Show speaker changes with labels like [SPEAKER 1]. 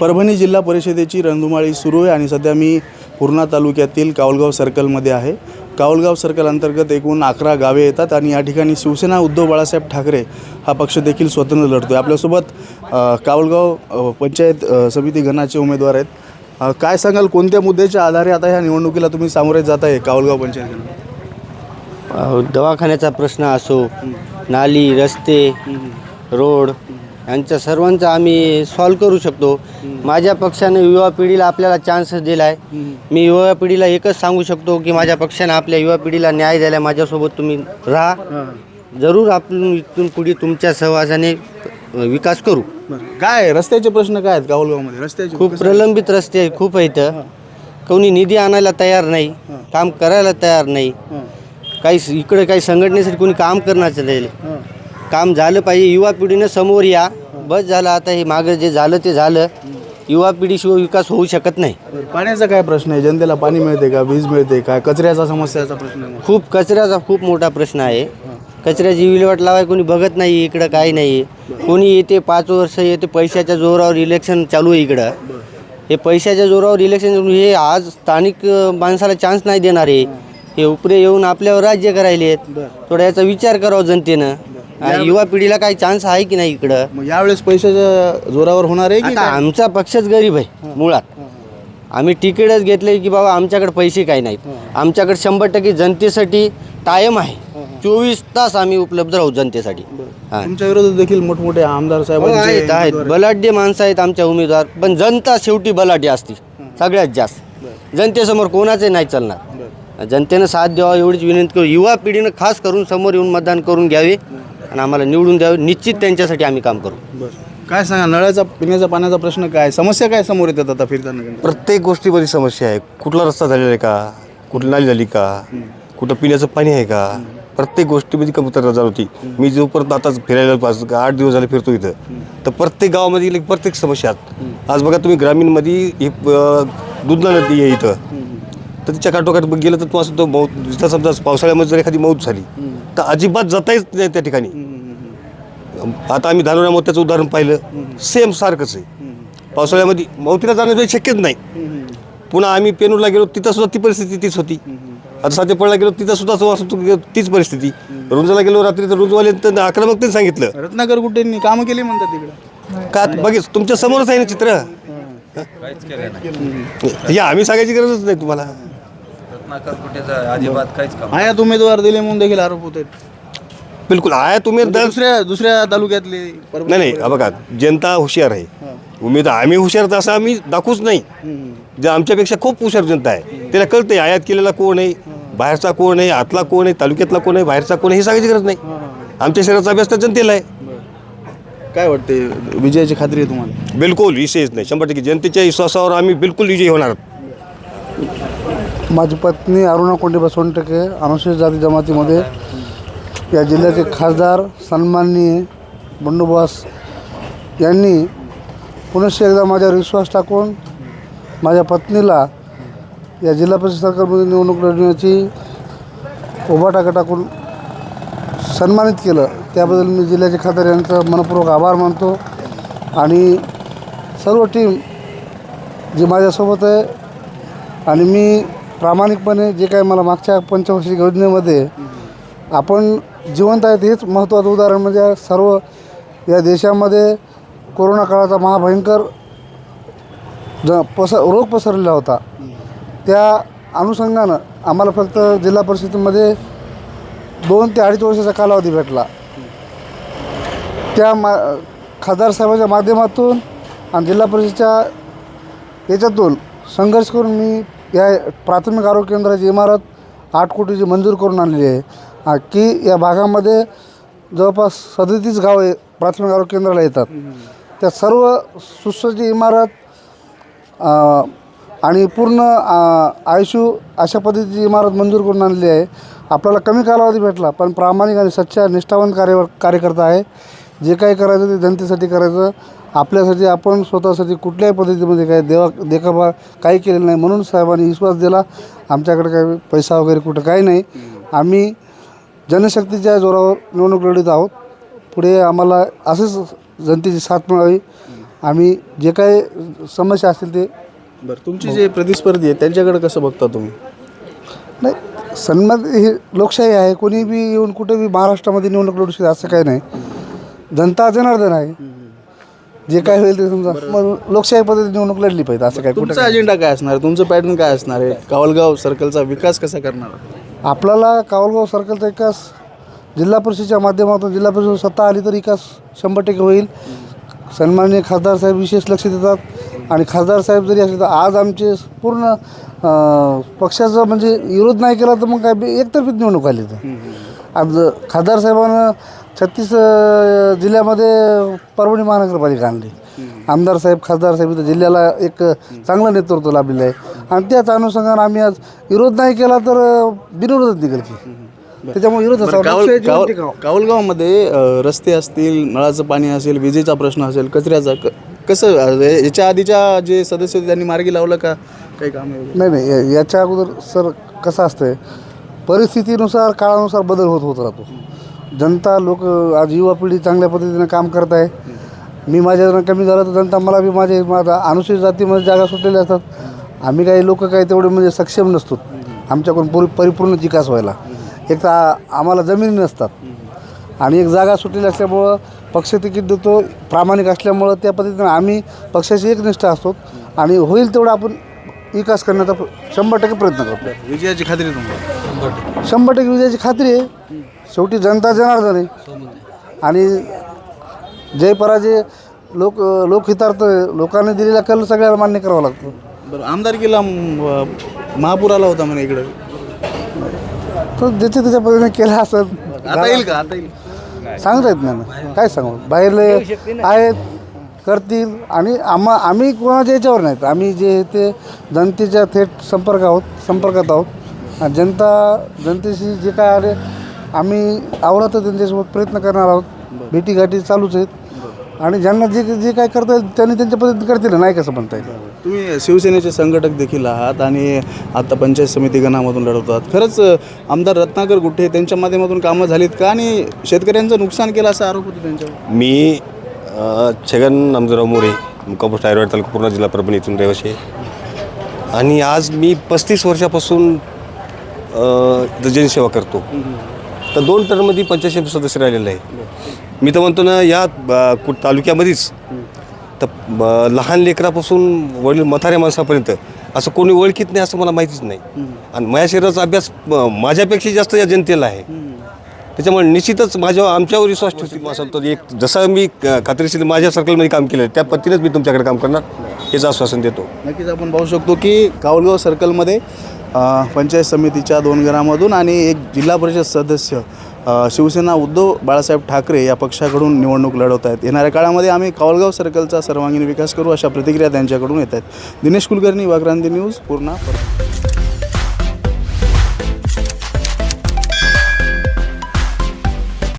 [SPEAKER 1] परभणी जिल्हा परिषदेची रणधुमाळी सुरू आहे आणि सध्या मी पूर्णा तालुक्यातील कावलगाव सर्कलमध्ये आहे. कावलगाव सर्कल अंतर्गत एकूण अकरा गावे येतात आणि या ठिकाणी शिवसेना उद्धव बाळासाहेब ठाकरे हा पक्ष देखील स्वतंत्र लढतो आहे आपल्यासोबत कावलगाव पंचायत समिती गणाचे उमेदवार आहेत. काय सांगाल कोणत्या मुद्द्याच्या आधारे आता ह्या निवडणुकीला तुम्ही सामोरे जात आहे कावलगाव पंचायत गण
[SPEAKER 2] दवाखान्याचा प्रश्न असो नाली रस्ते रोड यांच्या सर्वांचा आम्ही सॉल्व करू शकतो. माझ्या पक्षाने युवा पिढीला आपल्याला चान्स दिला आहे मी युवा पिढीला एकच सांगू शकतो की माझ्या पक्षाने आपल्या युवा पिढीला न्याय द्यायला माझ्यासोबत तुम्ही राहा. जरूर आपण इथून पुढे तुमच्या सहवासाने विकास करू.
[SPEAKER 1] काय? रस्त्याचे प्रश्न काय आहेत कावलगावमध्ये रस्त्याचे
[SPEAKER 2] खूप प्रलंबित रस्ते खूप आहेत. कोणी निधी आणायला तयार नाही काम करायला तयार नाही. काही इकडे काही संघटनेसाठी कोणी काम करण्याचं नाही. काम झालं पाहिजे. युवा पिढीनं समोर या. बस झालं आता हे मागं जे झालं ते झालं. युवा पिढीशिवाय विकास होऊ शकत नाही.
[SPEAKER 1] पाण्याचा काय प्रश्न आहे? जनतेला पाणी मिळते का? वीज मिळते का? कचऱ्याचा समस्याचा प्रश्न आहे.
[SPEAKER 2] खूप कचऱ्याचा खूप मोठा प्रश्न आहे. कचऱ्याची विल्हेवाट लावाय कोणी बघत नाही इकडं काही नाही. कोणी येते पाच वर्ष येते पैशाच्या जोरावर इलेक्शन चालू आहे इकडं. हे पैशाच्या जोरावर इलेक्शन हे आज स्थानिक माणसाला चान्स नाही देणार. आहे हे उपरे येऊन आपल्यावर राज्य करायले आहेत थोडा याचा विचार करावा जनतेनं. युवा पिढीला काही चान्स आहे की नाही इकडं?
[SPEAKER 1] मग यावेळेस पैशाच्या जोरावर होणार आहे की
[SPEAKER 2] आता आमचा पक्षच गरीब आहे मुळात. आम्ही तिकीटच घेतले की बाबा आमच्याकडे पैसे काही नाहीत. आमच्याकडे शंभर टक्के जनतेसाठी टायम आहे. चोवीस तास आम्ही उपलब्ध राहू जनतेसाठी. हा.
[SPEAKER 1] तुमच्या विरोधात देखील मोठमोठे आमदार
[SPEAKER 2] हो, आहेत आहेत.
[SPEAKER 1] साहेब
[SPEAKER 2] बलाढ्य माणसं आहेत आमच्या उमेदवार पण जनता शेवटी बलाढ्य असते सगळ्यात जास्त. जनतेसमोर कोणाचे नाही चालणार. जनतेनं साथ द्यावा एवढीच विनंती करू. युवा पिढीनं खास करून समोर येऊन मतदान करून घ्यावे. आणि आम्हाला निवडून द्यावे निश्चित त्यांच्यासाठी आम्ही काम करू.
[SPEAKER 1] काय सांगा नळाचा पिण्याचा पाण्याचा प्रश्न काय? समस्या काय समोर येतात आता फिरताना?
[SPEAKER 3] प्रत्येक गोष्टीमध्ये समस्या आहे. कुठला रस्ता झालेला आहे का? कुठली नाली झाली का? कुठं पिण्याचं पाणी आहे का? प्रत्येक गोष्टीमध्ये कमतरता जाणवती मी जोपर्यंत आताच फिरायला पाच आठ दिवस झाले फिरतो इथं. तर प्रत्येक गावामध्ये प्रत्येक समस्या आहेत. आज बघा तुम्ही ग्रामीणमध्ये ही अं, दुधना नदी आहे इथं. तर तिच्या काठोकाठ गेलं तर तुम्हाला सुद्धा मौत जिथं समजा पावसाळ्यामध्ये जर एखादी मौत झाली तर अजिबात जाताच नाही त्या ठिकाणी. आता आम्ही धानोऱ्या मोत्याचं उदाहरण पाहिलं सेम सारखंच आहे. पावसाळ्यामध्ये मौतीला जाणं काही शक्यच नाही. पुन्हा आम्ही पेनूरला गेलो तिथं सुद्धा ती परिस्थिती तीच होती. आता सातेपळला गेलो तिथं सुद्धा तो असं तो- तीच परिस्थिती. रुंजला गेलो रात्री तर रुंजवाले तर आक्रमकतेने सांगितलं.
[SPEAKER 1] रत्नाकर कुठे कामं केली म्हणतात तिकडे?
[SPEAKER 3] का बघित तुमच्या समोरच आहे ना चित्र? या आम्ही सांगायची गरजच नाही तुम्हाला.
[SPEAKER 4] रत्नाकर कुठे अजिबात काहीच काम
[SPEAKER 1] आयात उमेदवार दिले म्हणून देखील आरोप होत आहेत.
[SPEAKER 3] बिलकुल आहे तुम्ही दर
[SPEAKER 1] दुसऱ्या दुसऱ्या तालुक्यातले परभणी-
[SPEAKER 3] नाही नाही हा बघा जनता हुशार आहे. उमेद आम्ही हुशार तर असं आम्ही दाखवूच नाही. जे आमच्यापेक्षा खूप हुशार जनता आहे त्याला कळते आयात केलेला कोण आहे बाहेरचा कोण आहे आतला कोण आहे तालुक्यातला कोण आहे बाहेरचा कोण आहे हे सांगायची गरज नाही. आमच्या शहराचा अभ्यास तर जनतेला आहे.
[SPEAKER 1] काय वाटते विजयाची खात्री आहे तुम्हाला?
[SPEAKER 3] बिलकुल विषयच नाही. शंभर टक्के जनतेच्या विश्वासावर आम्ही बिलकुल विजयी होणार. आहोत.
[SPEAKER 5] माझी पत्नी अरुणा कोंडे सोनटके अनुसूचित जाती जमातीमध्ये या जिल्ह्याचे खासदार सन्माननीय बंडोबास यांनी पुनश्च एकदा माझ्यावर विश्वास टाकून माझ्या पत्नीला या जिल्हा परिषद सरकारमध्ये निवडणूक लढण्याची उभा टाका टाकून सन्मानित केलं. त्याबद्दल मी जिल्ह्याचे खासदार यांचा मनपूर्वक आभार मानतो आणि सर्व टीम जी माझ्यासोबत आहे आणि मी प्रामाणिकपणे जे काही मला मागच्या पंचवर्षीय योजनेमध्ये आपण जिवंत आहेत हेच महत्त्वाचं उदाहरण म्हणजे सर्व या देशामध्ये कोरोना काळाचा महाभयंकर ज पस रोग पसरलेला होता. त्या अनुषंगानं आम्हाला फक्त जिल्हा परिषदेमध्ये दोन ते अडीच वर्षाचा कालावधी भेटला. त्या मा खासदार साहेबाच्या माध्यमातून आणि जिल्हा परिषदेच्या याच्यातून संघर्ष करून मी या प्राथमिक आरोग्य केंद्राची इमारत आठ कोटीची मंजूर करून आणली आहे. की या भागामध्ये जवळपास सदतीस गावे प्राथमिक आरोग्य केंद्राला येतात. त्या सर्व सुसज्ज इमारत आणि पूर्ण आयुष्यू अशा पद्धतीची इमारत मंजूर करून आणली आहे. आपल्याला कमी कालावधी भेटला पण प्रामाणिक आणि सच्चा निष्ठावंत कार्य कार्यकर्ता आहे. जे काही करायचं ते जनतेसाठी करायचं. आपल्यासाठी आपण स्वतःसाठी कुठल्याही पद्धतीमध्ये काही देवा देखावा काही केलेलं नाही. म्हणून साहेबांनी विश्वास दिला. आमच्याकडे काही पैसा वगैरे कुठं काही नाही. आम्ही जनशक्तीच्या जोरावर निवडणूक लढीत आहोत. पुढे आम्हाला असेच जनतेची साथ मिळावी. आम्ही जे काही समस्या असतील ते
[SPEAKER 1] बरं तुमची जे प्रतिस्पर्धी आहेत त्यांच्याकडे कसं बघता तुम्ही?
[SPEAKER 5] नाही सन्मान ही लोकशाही आहे. कोणी बी येऊन कुठे बी महाराष्ट्रामध्ये निवडणूक लढू शकते असं काही नाही. जनता जनार्दन आहे. जे काय होईल ते समजा मग लोकशाही पद्धतीने निवडणूक लढली पाहिजे असं काय कुठं
[SPEAKER 1] तुमचा अजेंडा काय असणार? आहे तुमचं पॅटर्न काय असणार आहे? कावलगाव सर्कलचा विकास कसा करणार?
[SPEAKER 5] आपल्याला कावलगाव सर्कलचा विकास जिल्हा परिषदेच्या माध्यमातून जिल्हा परिषद सत्ता आली तर विकास शंभर टक्के होईल. सन्माननीय खासदार साहेब विशेष लक्ष देतात. आणि खासदार साहेब जरी असले तर आज आमचे पूर्ण अं, पक्षाचा म्हणजे विरोध नाही केला तर मग काय? बे- एकतर्फीच निवडणूक आली तर. आज खासदार साहेबांना छत्तीस अं, जिल्ह्यामध्ये परभणी महानगरपालिका आणली. आमदार साहेब खासदार साहेब इथं जिल्ह्याला एक चांगलं नेतृत्व लाभलेलं आहे. आणि त्याच अनुषंगाने आम्ही आज विरोध नाही केला तर अं, बिनविरोधच निघेल की. त्याच्यामुळे विरोध असावा.
[SPEAKER 1] कावल
[SPEAKER 5] लोकशाहीची
[SPEAKER 1] कावल
[SPEAKER 5] टिकाव.
[SPEAKER 1] कावलगावमध्ये अ, रस्ते असतील नळाचं पाणी असेल विजेचा प्रश्न असेल कचऱ्याचा क- कसं अ, याच्या आधीच्या जे सदस्य होते त्यांनी मार्गी लावलं का? काही काम
[SPEAKER 5] नाही नाही या- याच्या अगोदर सर कसं असतंय परिस्थितीनुसार काळानुसार बदल होत होत राहतो. जनता लोक आज युवा पिढी चांगल्या पद्धतीनं काम करत आहे. मी माझ्या कमी झालं तर जनता मला बी माझे माझा अनुसूचित जातीमध्ये जागा सुटलेल्या असतात. आम्ही काही लोक काही तेवढे म्हणजे सक्षम नसतो. आमच्याकडून पुरी परिपूर्ण विकास व्हायला. एक तर आम्हाला जमिनी नसतात. आणि एक जागा सुटलेली असल्यामुळं पक्ष तिकीट देतो प्रामाणिक असल्यामुळं त्या पद्धतीनं आम्ही पक्षाशी एकनिष्ठ असतो. आणि होईल तेवढं आपण विकास करण्याचा प्र- शंभर टक्के प्रयत्न करतो.
[SPEAKER 1] विजयाची खात्री तुम्हाला?
[SPEAKER 5] शंभर टक्के. विजयाची खात्री आहे. शेवटी जनता जनार्दन आहे आणि जय पराजय लोक लोकहितार्थ. लोकांनी दिलेला कल सगळ्याला मान्य करावा लागतो.
[SPEAKER 1] बरं आमदारकीला म, महापूर आला होता म्हणे इकडं.
[SPEAKER 5] तो ज्याच्या त्याच्या पद्धतीने केला असं.
[SPEAKER 1] आता येईल का? आता येईल.
[SPEAKER 5] सांगता येत नाही ना. काय सांगू? बाहेरले आहेत. करतील. आणि आम्हा आम्ही कोणाच्या याच्यावर नाहीत. आम्ही जे ते जनतेच्या थेट संपर्क आहोत संपर्कात आहोत. आणि जनता जनतेशी जे काय आले आम्ही आवडतं त्यांच्यासोबत प्रयत्न करणार आहोत. भेटीगाठी चालूच आहेत. आणि ज्यांना जे जे काय करता येईल त्यांनी त्यांच्या पद्धतीने करतील नाही कसं म्हणता येईल.
[SPEAKER 1] तुम्ही शिवसेनेचे संघटक देखील आहात आणि आता पंचायत समिती गणामधून लढवतात. खरंच आमदार रत्नाकर गुट्टे त्यांच्या माध्यमातून कामं झालीत का? आणि शेतकऱ्यांचं नुकसान केलं असा आरोप होतो त्यांच्यावर?
[SPEAKER 3] मी छगन नामजराव मोरे मुकापोस्ट आयरवाड तालुका पूर्ण जिल्हा परभणी इथून रहिवासी आहे. आणि आज मी पस्तीस वर्षापासून अ, जनसेवा करतो. तर दोन टर्ममध्ये पंचायत समिती सदस्य राहिलेलं आहे मी तर म्हणतो ना या अ, कु तालुक्यामध्येच तर लहान लेकरापासून वडील म्हाताऱ्या माणसापर्यंत असं कोणी ओळखीत नाही असं मला माहितीच नाही. आणि माझ्या शरीराचा अभ्यास अ, माझ्यापेक्षा जास्त या जनतेला आहे. त्याच्यामुळे निश्चितच माझ्या आमच्यावर विश्वास ठेवतील असं तर एक जसं मी क- खात्रीशीर माझ्या सर्कलमध्ये काम केलं त्या पद्धतीनेच मी तुमच्याकडे काम करणार हेच आश्वासन देतो.
[SPEAKER 1] नक्कीच आपण पाहू शकतो की कावलगाव सर्कलमध्ये पंचायत समितीच्या दोन घरामधून आणि एक जिल्हा परिषद सदस्य शिवसेना उद्धव बाळासाहेब ठाकरे या पक्षाकडून निवडणूक लढवत आहेत. येणाऱ्या काळामध्ये आम्ही कावलगाव सर्कलचा सर्वांगीण विकास करू अशा प्रतिक्रिया त्यांच्याकडून येत आहेत. दिनेश कुलकर्णी वाक्रांती न्यूज पूर्णा